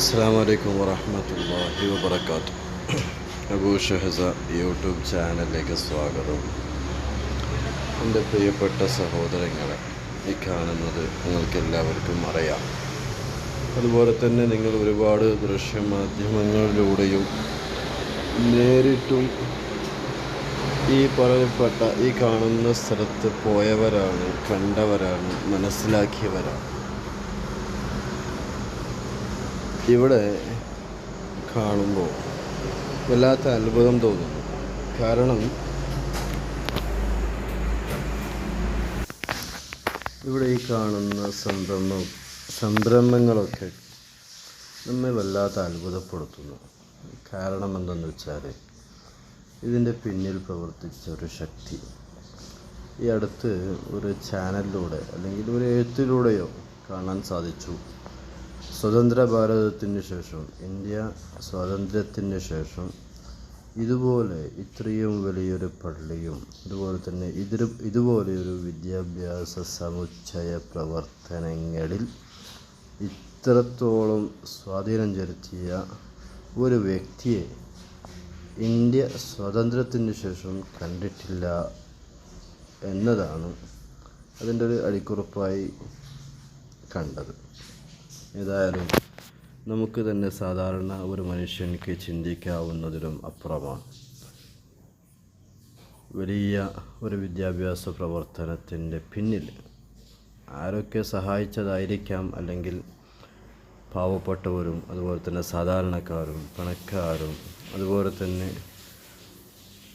അസ്സാം വലൈക്കും വറഹമത്തല്ലാഹി വബർക്കാത്തു അബൂ ഷെഹസ യൂട്യൂബ് ചാനലിലേക്ക് സ്വാഗതം. എന്റെ പ്രിയപ്പെട്ട സഹോദരങ്ങളെ ഈ കാണുന്നത് നിങ്ങൾക്ക് എല്ലാവർക്കും അറിയാം. അതുപോലെ തന്നെ നിങ്ങൾ ഒരുപാട് ദൃശ്യമാധ്യമങ്ങളിലൂടെയും നേരിട്ടും ഈ പറയപ്പെട്ട ഈ കാണുന്ന സ്ഥലത്ത് പോയവരാണ് കണ്ടവരാണ് മനസ്സിലാക്കിയവരാണ്. ഇവിടെ കാണുമ്പോൾ വല്ലാത്ത അത്ഭുതം തോന്നുന്നു കാരണം ഇവിടെ ഈ കാണുന്ന സംരംഭം സംരംഭങ്ങളൊക്കെ നമ്മെ വല്ലാത്ത അത്ഭുതപ്പെടുത്തുന്നു. കാരണം എന്തെന്ന് വെച്ചാൽ ഇതിന്റെ പിന്നിൽ പ്രവർത്തിച്ച ഒരു ശക്തി. ഈ അടുത്ത് ഒരു ചാനലിലൂടെ അല്ലെങ്കിൽ ഒരു എഴുത്തിലൂടെയോ കാണാൻ സാധിച്ചു. സ്വതന്ത്ര ഭാരതത്തിന് ശേഷം ഇന്ത്യ സ്വാതന്ത്ര്യത്തിന് ശേഷം ഇതുപോലെ ഇത്രയും വലിയൊരു പള്ളിയും അതുപോലെ തന്നെ ഇതിൽ ഇതുപോലെയൊരു വിദ്യാഭ്യാസ സമുച്ചയ പ്രവർത്തനങ്ങളിൽ ഇത്രത്തോളം സ്വാധീനം ചെലുത്തിയ ഒരു വ്യക്തിയെ ഇന്ത്യ സ്വാതന്ത്ര്യത്തിന് ശേഷം കണ്ടിട്ടില്ല എന്നതാണ് അതിന്റെ ഒരു അടിക്കുറിപ്പായി കണ്ടത്. ഏതായാലും നമുക്ക് തന്നെ സാധാരണ ഒരു മനുഷ്യനിക്ക് ചിന്തിക്കാവുന്നതിലും അപ്പുറമാണ്. വലിയ ഒരു വിദ്യാഭ്യാസ പ്രവർത്തനത്തിന്റെ പിന്നിൽ ആരൊക്കെ സഹായിച്ചതായിരിക്കാം അല്ലെങ്കിൽ പാവപ്പെട്ടവരും അതുപോലെ തന്നെ സാധാരണക്കാരും പണക്കാരും അതുപോലെ തന്നെ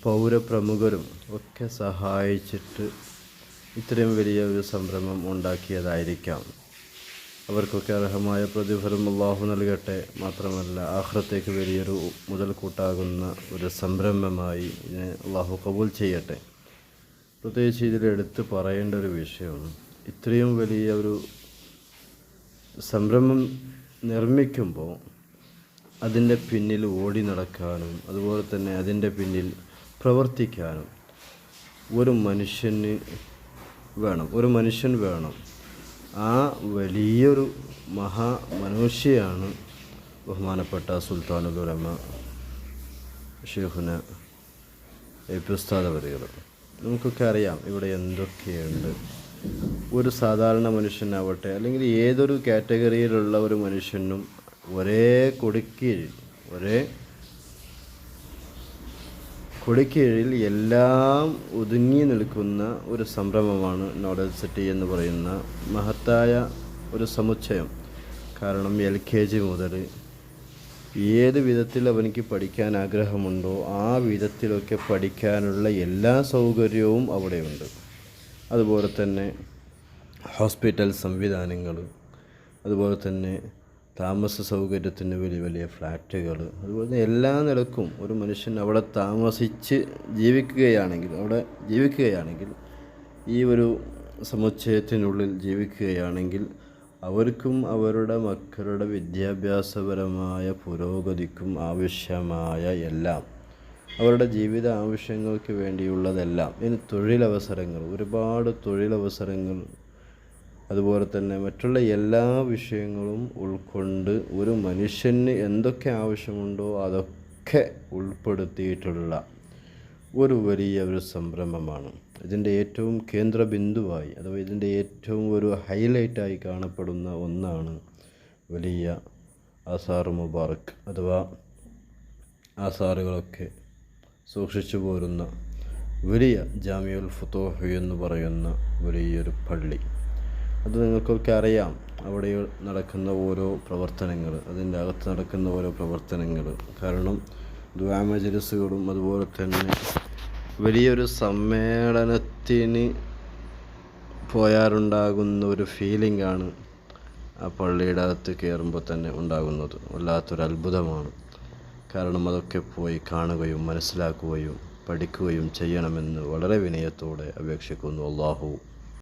പൗരപ്രമുഖരും ഒക്കെ സഹായിച്ചിട്ട് ഇത്രയും വലിയ ഒരു സംരംഭം ഉണ്ടാക്കിയതായിരിക്കാം. അവർക്കൊക്കെ അർഹമായ പ്രതിഫലം അള്ളാഹു നൽകട്ടെ മാത്രമല്ല ആഹ്റത്തേക്ക് വലിയൊരു മുതൽക്കൂട്ടാകുന്ന ഒരു സംരംഭമായി ഇതിനെ അള്ളാഹു കബൂൽ ചെയ്യട്ടെ. പ്രത്യേകിച്ച് ഇതിലെടുത്ത് പറയേണ്ട ഒരു വിഷയമാണ്. ഇത്രയും വലിയ ഒരു സംരംഭം നിർമ്മിക്കുമ്പോൾ അതിന്റെ പിന്നിൽ ഓടി നടക്കാനും അതുപോലെ തന്നെ അതിന്റെ പിന്നിൽ പ്രവർത്തിക്കാനും ഒരു മനുഷ്യന് വേണം ഒരു മനുഷ്യൻ വേണം. ആ വലിയൊരു മഹാ മനുഷ്യയാണ് ബഹുമാനപ്പെട്ട സുൽത്താനുൽ ഷേഹുന എ നമുക്കൊക്കെ അറിയാം ഇവിടെ എന്തൊക്കെയുണ്ട്. ഒരു സാധാരണ മനുഷ്യനാവട്ടെ അല്ലെങ്കിൽ ഏതൊരു കാറ്റഗറിയിലുള്ള ഒരു മനുഷ്യനും ഒരേ കൊടിക്കീഴിൽ ഒരേ കൊടിക്കീഴിൽ എല്ലാം ഒതുങ്ങി നിൽക്കുന്ന ഒരു സംരംഭമാണ് നോഡൽ സിറ്റി എന്ന് പറയുന്ന മഹത്തായ ഒരു സമുച്ചയം. കാരണം എൽ കെ ജി മുതൽ ഏത് വിധത്തിൽ അവനിക്ക് പഠിക്കാൻ ആഗ്രഹമുണ്ടോ ആ വിധത്തിലൊക്കെ പഠിക്കാനുള്ള എല്ലാ സൗകര്യവും അവിടെയുണ്ട്. അതുപോലെ തന്നെ ഹോസ്പിറ്റൽ സംവിധാനങ്ങൾ അതുപോലെ തന്നെ താമസ സൗകര്യത്തിന് വലിയ വലിയ ഫ്ലാറ്റുകൾ അതുപോലെ തന്നെ എല്ലാ നിലക്കും ഒരു മനുഷ്യൻ അവിടെ താമസിച്ച് ജീവിക്കുകയാണെങ്കിൽ അവിടെ ജീവിക്കുകയാണെങ്കിൽ ഈ ഒരു സമുച്ചയത്തിനുള്ളിൽ ജീവിക്കുകയാണെങ്കിൽ അവർക്കും അവരുടെ മക്കളുടെ വിദ്യാഭ്യാസപരമായ പുരോഗതിക്കും ആവശ്യമായ എല്ലാം അവരുടെ ജീവിത ആവശ്യങ്ങൾക്ക് വേണ്ടിയുള്ളതെല്ലാം ഇനി തൊഴിലവസരങ്ങൾ ഒരുപാട് തൊഴിലവസരങ്ങൾ അതുപോലെ തന്നെ മറ്റുള്ള എല്ലാ വിഷയങ്ങളും ഉൾക്കൊണ്ട് ഒരു മനുഷ്യന് എന്തൊക്കെ ആവശ്യമുണ്ടോ അതൊക്കെ ഉൾപ്പെടുത്തിയിട്ടുള്ള ഒരു വലിയ ഒരു സംരംഭമാണ്. ഇതിന്റെ ഏറ്റവും കേന്ദ്ര ബിന്ദുവായി അഥവാ ഇതിന്റെ ഏറ്റവും ഒരു ഹൈലൈറ്റായി കാണപ്പെടുന്ന ഒന്നാണ് വലിയ ആസാർ മുബാറക് അഥവാ ആസാറുകളൊക്കെ സൂക്ഷിച്ചു പോരുന്ന വലിയ ജാമിയുൽ ഫുത്തോഹ് എന്ന് പറയുന്ന വലിയൊരു പള്ളി. അത് നിങ്ങൾക്കൊക്കെ അറിയാം. അവിടെ നടക്കുന്ന ഓരോ പ്രവർത്തനങ്ങൾ അതിന്റെ അകത്ത് നടക്കുന്ന ഓരോ പ്രവർത്തനങ്ങൾ. കാരണം ദ്വാമജലസുകളും അതുപോലെ തന്നെ വലിയൊരു സമ്മേളനത്തിന് പോയാറുണ്ടാകുന്ന ഒരു ഫീലിംഗ് ആണ് ആ പള്ളിയുടെ അകത്ത് കയറുമ്പോൾ തന്നെ ഉണ്ടാകുന്നത്. വല്ലാത്തൊരു അത്ഭുതമാണ്. കാരണം അതൊക്കെ പോയി കാണുകയും മനസ്സിലാക്കുകയും പഠിക്കുകയും ചെയ്യണമെന്ന് വളരെ വിനയത്തോടെ അപേക്ഷിക്കുന്നു അള്ളാഹു